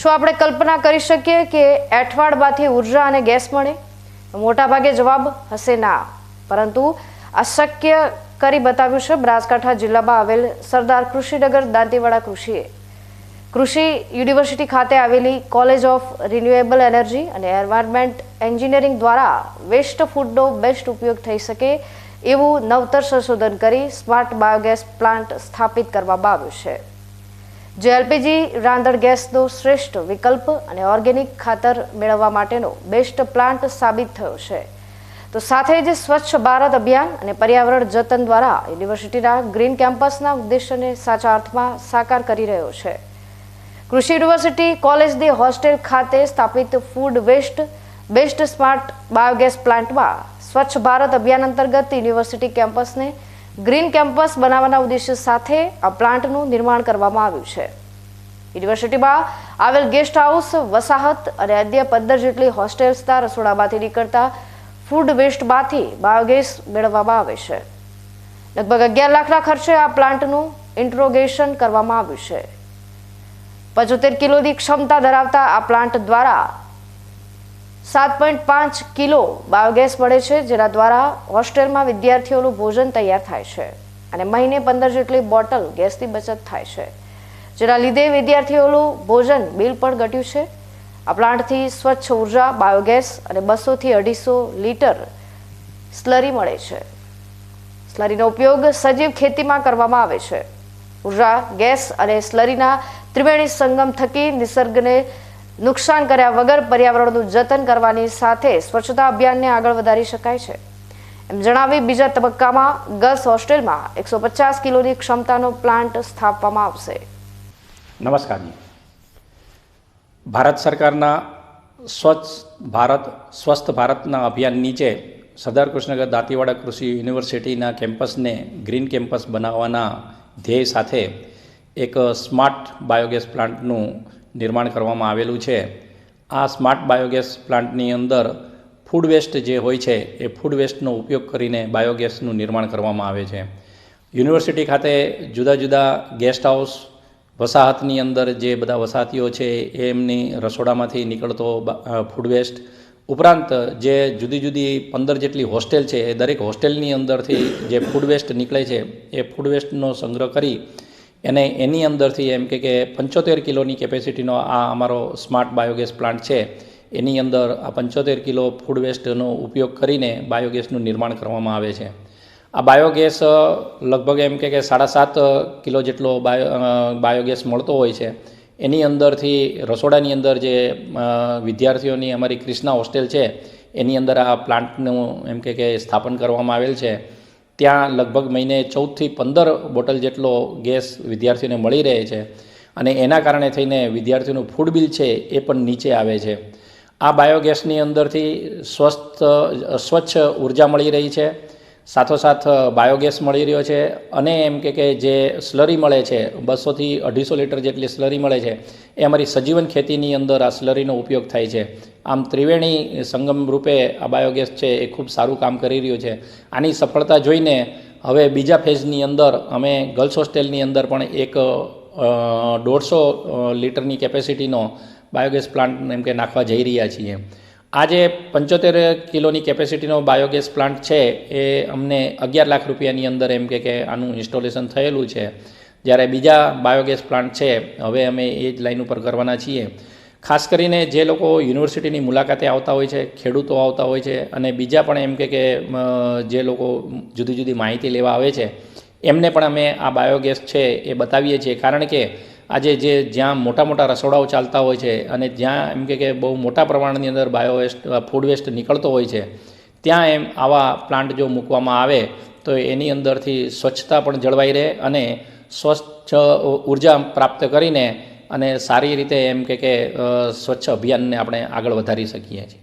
શું આપણે કલ્પના કરી શકીએ કે એઠવાડમાંથી ઊર્જા અને ગેસ મળે? મોટાભાગે જવાબ હશે ના. પરંતુ અશક્ય કરી બતાવ્યું છે બનાસકાંઠા જિલ્લામાં આવેલ સરદાર કૃષિનગર દાંતીવાડા કૃષિએ. કૃષિ યુનિવર્સિટી ખાતે આવેલી કોલેજ ઓફ રિન્યુએબલ એનર્જી અને એન્વાયરમેન્ટ એન્જિનિયરિંગ દ્વારા વેસ્ટ ફૂડનો બેસ્ટ ઉપયોગ થઈ શકે એવું નવતર સંશોધન કરી સ્માર્ટ બાયોગેસ પ્લાન્ટ સ્થાપિત કરવામાં આવ્યું છે. જે એલપીજી રાંધણ ગેસનો શ્રેષ્ઠ વિકલ્પ અને ઓર્ગેનિક ખાતર મેળવવા માટેનો બેસ્ટ પ્લાન્ટ સાબિત થયો છે. તો સાથે જ સ્વચ્છ ભારત અભિયાન અને પર્યાવરણ જતન દ્વારા યુનિવર્સિટીના ગ્રીન કેમ્પસના ઉદ્દેશ્યને સાચા અર્થમાં સાકાર કરી રહ્યો છે. કૃષિ યુનિવર્સિટી કોલેજ દે હોસ્ટેલ ખાતે સ્થાપિત food waste, best smart biogas પ્લાન્ટમાં સ્વચ્છ ભારત અભિયાન અંતર્ગત યુનિવર્સિટી કેમ્પસને ગ્રીન કેમ્પસ બનાવવાના ઉદ્દેશ્ય સાથે આ પ્લાન્ટનું નિર્માણ કરવામાં આવ્યું છે. યુનિવર્સિટીમાં આવેલ ગેસ્ટ હાઉસ, વસાહત અને અન્ય પંદર જેટલી હોસ્ટેલ્સના રસોડામાંથી નીકળતા ફૂડ વેસ્ટમાંથી બાયોગેસ મેળવવામાં આવે છે. લગભગ અગિયાર લાખના ખર્ચે આ પ્લાન્ટનું ઇન્ટ્રોગેશન કરવામાં આવ્યું છે. પચોતેર કિલોની ક્ષમતા ધરાવતા આ પ્લાન્ટ દ્વારા સાત પોઈન્ટ પાંચ કિલો બાયોગેસ મળે છે, જેના દ્વારા હોસ્ટેલમાં વિદ્યાર્થીઓનું ભોજન તૈયાર થાય છે અને મહિને પંદર જેટલી બોટલ ગેસની બચત થાય છે, જેના લીધે વિદ્યાર્થીઓનું ભોજન બિલ પણ ઘટ્યું છે. આ પ્લાન્ટથી સ્વચ્છ ઊર્જા, બાયોગેસ અને બસોથી અઢીસો લીટર સ્લરી મળે છે. સ્લરીનો ઉપયોગ સજીવ ખેતીમાં કરવામાં આવે છે. ઊર્જા, ગેસ અને સ્લરીના ત્રિવેણી સંગમ થકી નિસર્ગને નુકસાન કર્યા વગર પર્યાવરણનું જતન કરવાની સાથે સ્વચ્છતા અભિયાનને આગળ વધારી શકાય છે. એમ જણાવી બીજા તબક્કામાં ગર્લ્સ હોસ્ટેલમાં એકસો પચાસ કિલોની ક્ષમતાનો પ્લાન્ટ સ્થાપવામાં આવશે. નમસ્કાર ભારત સરકારના સ્વચ્છ ભારત, સ્વસ્થ ભારતના અભિયાન નીચે સરદાર કૃષ્ણનગર દાંતીવાડા કૃષિ યુનિવર્સિટીના કેમ્પસને ગ્રીન કેમ્પસ બનાવવાના ધ્યેય સાથે એક સ્માર્ટ બાયોગેસ પ્લાન્ટનું નિર્માણ કરવામાં આવેલું છે. આ સ્માર્ટ બાયોગેસ પ્લાન્ટની અંદર ફૂડ વેસ્ટ જે હોય છે, એ ફૂડ વેસ્ટનો ઉપયોગ કરીને બાયોગેસનું નિર્માણ કરવામાં આવે છે. યુનિવર્સિટી ખાતે જુદા જુદા ગેસ્ટ હાઉસ વસાહતની અંદર જે બધા વસાહતીઓ છે, એ એમની રસોડામાંથી નીકળતો ફૂડ વેસ્ટ ઉપરાંત જે જુદી જુદી પંદર જેટલી હોસ્ટેલ છે, એ દરેક હોસ્ટેલની અંદરથી જે ફૂડ વેસ્ટ નીકળે છે, એ ફૂડ વેસ્ટનો સંગ્રહ કરી એને એની અંદરથી એમ કે કે પંચોતેર કિલોની કેપેસિટીનો આ અમારો સ્માર્ટ બાયોગેસ પ્લાન્ટ છે, એની અંદર આ પંચોતેર કિલો ફૂડ વેસ્ટનો ઉપયોગ કરીને બાયોગેસનું નિર્માણ કરવામાં આવે છે. આ બાયોગેસ લગભગ એમ કે સાડા સાત કિલો જેટલો બાયો બાયોગેસ મળતો હોય છે. એની અંદરથી રસોડાની અંદર જે વિદ્યાર્થીઓની અમારી ક્રિષ્ના હોસ્ટેલ છે, એની અંદર આ પ્લાન્ટનું એમ કે સ્થાપન કરવામાં આવેલ છે. ત્યાં લગભગ મહિને ચૌદથી પંદર બોટલ જેટલો ગેસ વિદ્યાર્થીઓને મળી રહે છે અને એના કારણે થઈને વિદ્યાર્થીઓનું ફૂડ બિલ છે એ પણ નીચે આવે છે. આ બાયોગેસની અંદરથી સ્વસ્થ, સ્વચ્છ ઊર્જા મળી રહી છે. સાથોસાથ બાયોગેસ મળી રહ્યો છે અને એમ કે કે જે સ્લરી મળે છે, બસોથી અઢીસો લીટર જેટલી સ્લરી મળે છે, એ અમારી સજીવન ખેતીની અંદર આ સ્લરીનો ઉપયોગ થાય છે. આમ ત્રિવેણી સંગમ રૂપે આ બાયોગેસ છે એ ખૂબ સારું કામ કરી રહ્યું છે. આની સફળતા જોઈને હવે બીજા ફેઝની અંદર અમે ગર્લ્સ હોસ્ટેલની અંદર પણ એક દોઢસો લીટરની કેપેસિટીનો બાયોગેસ પ્લાન્ટ એમ કે નાખવા જઈ રહ્યા છીએ. આ જે પંચોતેર કિલોની કેપેસિટીનો બાયોગેસ પ્લાન્ટ છે એ અમને અગિયાર લાખ રૂપિયાની અંદર એમ કે કે આનું ઇન્સ્ટોલેશન થયેલું છે. જ્યારે બીજા બાયોગેસ પ્લાન્ટ છે, હવે અમે એ જ લાઈન ઉપર કરવાના છીએ. ખાસ કરીને જે લોકો યુનિવર્સિટીની મુલાકાતે આવતા હોય છે, ખેડૂતો આવતા હોય છે અને બીજા પણ એમ કે કે જે લોકો જુદી જુદી માહિતી લેવા આવે છે, એમને પણ અમે આ બાયોગેસ છે એ બતાવીએ છીએ. કારણ કે આજે જે જ્યાં મોટા મોટા રસોડાઓ ચાલતા હોય છે અને જ્યાં એમ કે કે બહુ મોટા પ્રમાણની અંદર બાયો વેસ્ટ, ફૂડ વેસ્ટ નીકળતો હોય છે, ત્યાં એમ આવા પ્લાન્ટ જો મૂકવામાં આવે, તો એની અંદરથી સ્વચ્છતા પણ જળવાઈ રહે અને સ્વચ્છ ઊર્જા પ્રાપ્ત કરીને અને સારી રીતે એમ કે સ્વચ્છ અભિયાનને આપણે આગળ વધારી શકીએ છીએ.